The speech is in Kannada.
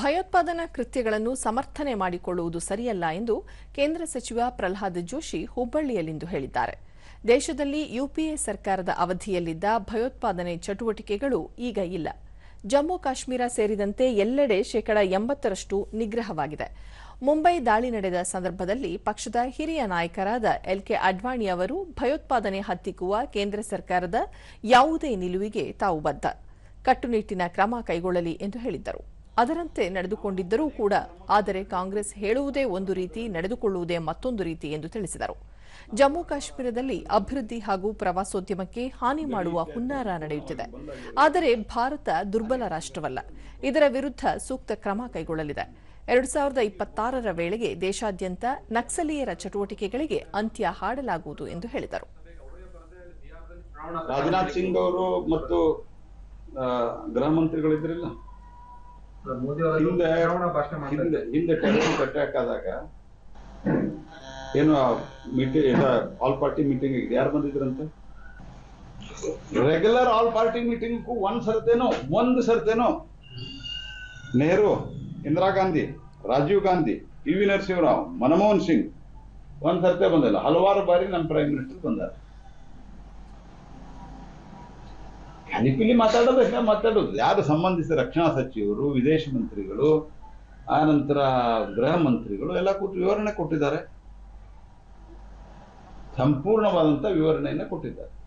ಭಯೋತ್ಪಾದನಾ ಕೃತ್ಯಗಳನ್ನು ಸಮರ್ಥನೆ ಮಾಡಿಕೊಳ್ಳುವುದು ಸರಿಯಲ್ಲ ಎಂದು ಕೇಂದ್ರ ಸಚಿವ ಪ್ರಹ್ಲಾದ್ ಜೋಶಿ ಹುಬ್ಬಳ್ಳಿಯಲ್ಲಿಂದು ಹೇಳಿದ್ದಾರೆ. ದೇಶದಲ್ಲಿ ಯುಪಿಎ ಸರ್ಕಾರದ ಅವಧಿಯಲ್ಲಿದ್ದ ಭಯೋತ್ಪಾದನೆ ಚಟುವಟಿಕೆಗಳು ಈಗ ಇಲ್ಲ. ಜಮ್ಮು ಕಾಶ್ಮೀರ ಸೇರಿದಂತೆ ಎಲ್ಲೆಡೆ ಶೇಕಡ ಎಂಬತ್ತರಷ್ಟು ನಿಗ್ರಹವಾಗಿದೆ. ಮುಂಬೈ ದಾಳಿ ನಡೆದ ಸಂದರ್ಭದಲ್ಲಿ ಪಕ್ಷದ ಹಿರಿಯ ನಾಯಕರಾದ ಎಲ್ಕೆ ಅಡ್ವಾಣಿ ಅವರು ಭಯೋತ್ಪಾದನೆ ಹತ್ತಿಕ್ಕುವ ಕೇಂದ್ರ ಸರ್ಕಾರದ ಯಾವುದೇ ನಿಲುವಿಗೆ ತಾವು ಬದ್ಧ. ಕಟ್ಟುನಿಟ್ಟಿನ ಕ್ರಮ ಕೈಗೊಳ್ಳಲಿ ಎಂದು ಹೇಳಿದ್ದರು. ಅದರಂತೆ ನಡೆದುಕೊಂಡಿದ್ದರೂ ಕೂಡ ಆದರೆ ಕಾಂಗ್ರೆಸ್ ಹೇಳುವುದೇ ಒಂದು ರೀತಿ, ನಡೆದುಕೊಳ್ಳುವುದೇ ಮತ್ತೊಂದು ರೀತಿ ಎಂದು ತಿಳಿಸಿದರು. ಜಮ್ಮು ಕಾಶ್ಮೀರದಲ್ಲಿ ಅಭಿವೃದ್ಧಿ ಹಾಗೂ ಪ್ರವಾಸೋದ್ಯಮಕ್ಕೆ ಹಾನಿ ಮಾಡುವ ಹುನ್ನಾರ ನಡೆಯುತ್ತಿದೆ. ಆದರೆ ಭಾರತ ದುರ್ಬಲ ರಾಷ್ಟ್ರವಲ್ಲ. ಇದರ ವಿರುದ್ಧ ಸೂಕ್ತ ಕ್ರಮ ಕೈಗೊಳ್ಳಲಿದೆ. ಎರಡು ಸಾವಿರದ ಇಪ್ಪತ್ತಾರರ ವೇಳೆಗೆ ದೇಶಾದ್ಯಂತ ನಕ್ಸಲೀಯರ ಚಟುವಟಿಕೆಗಳಿಗೆ ಅಂತ್ಯ ಹಾಡಲಾಗುವುದು ಎಂದು ಹೇಳಿದರು. ರಾಜನಾಥ್ ಸಿಂಗ್ ಅವರು ಮತ್ತು ಗೃಹ ಮಂತ್ರಿಗಳಿದ್ರಲ್ಲ ಹಿಂದೆ ಹಿಂದೆ ಹಿಂದೆ ಟೆರರಿಸ್ಟ್ ಅಟ್ಯಾಕ್ ಆದಾಗ ಏನು ಮೀಟಿಂಗ್ ಆಲ್ ಪಾರ್ಟಿ ಮೀಟಿಂಗ್ ಯಾರು ಬಂದಿದ್ರಂತೆ? ರೆಗ್ಯುಲರ್ ಆಲ್ ಪಾರ್ಟಿ ಮೀಟಿಂಗ್ ಒಂದ್ ಸರ್ತೇನೋ ಒಂದ್ ಸರ್ತೇನೋ ನೆಹರು ಇಂದಿರಾ ಗಾಂಧಿ ರಾಜೀವ್ ಗಾಂಧಿ ಪಿ ವಿ ನರಸಿಂಹರಾವ್ ಮನಮೋಹನ್ ಸಿಂಗ್ ಒಂದ್ ಸರ್ತೆ ಬಂದಿಲ್ಲ. ಹಲವಾರು ಬಾರಿ ನಮ್ಮ ಪ್ರೈಮ್ ಮಿನಿಸ್ಟರ್ ಬಂದಾರೆ. ಖಾಲಿಪಿಲಿ ಮಾತಾಡೋದು ಅಷ್ಟೇ ಮಾತಾಡೋದು. ಯಾರು ಸಂಬಂಧಿಸಿದ ರಕ್ಷಣಾ ಸಚಿವರು, ವಿದೇಶ ಮಂತ್ರಿಗಳು ಆನಂತರ ಗೃಹ ಮಂತ್ರಿಗಳು ಎಲ್ಲ ಕೂತು ವಿವರಣೆ ಕೊಟ್ಟಿದ್ದಾರೆ. ಸಂಪೂರ್ಣವಾದಂತ ವಿವರಣೆಯನ್ನ ಕೊಟ್ಟಿದ್ದಾರೆ.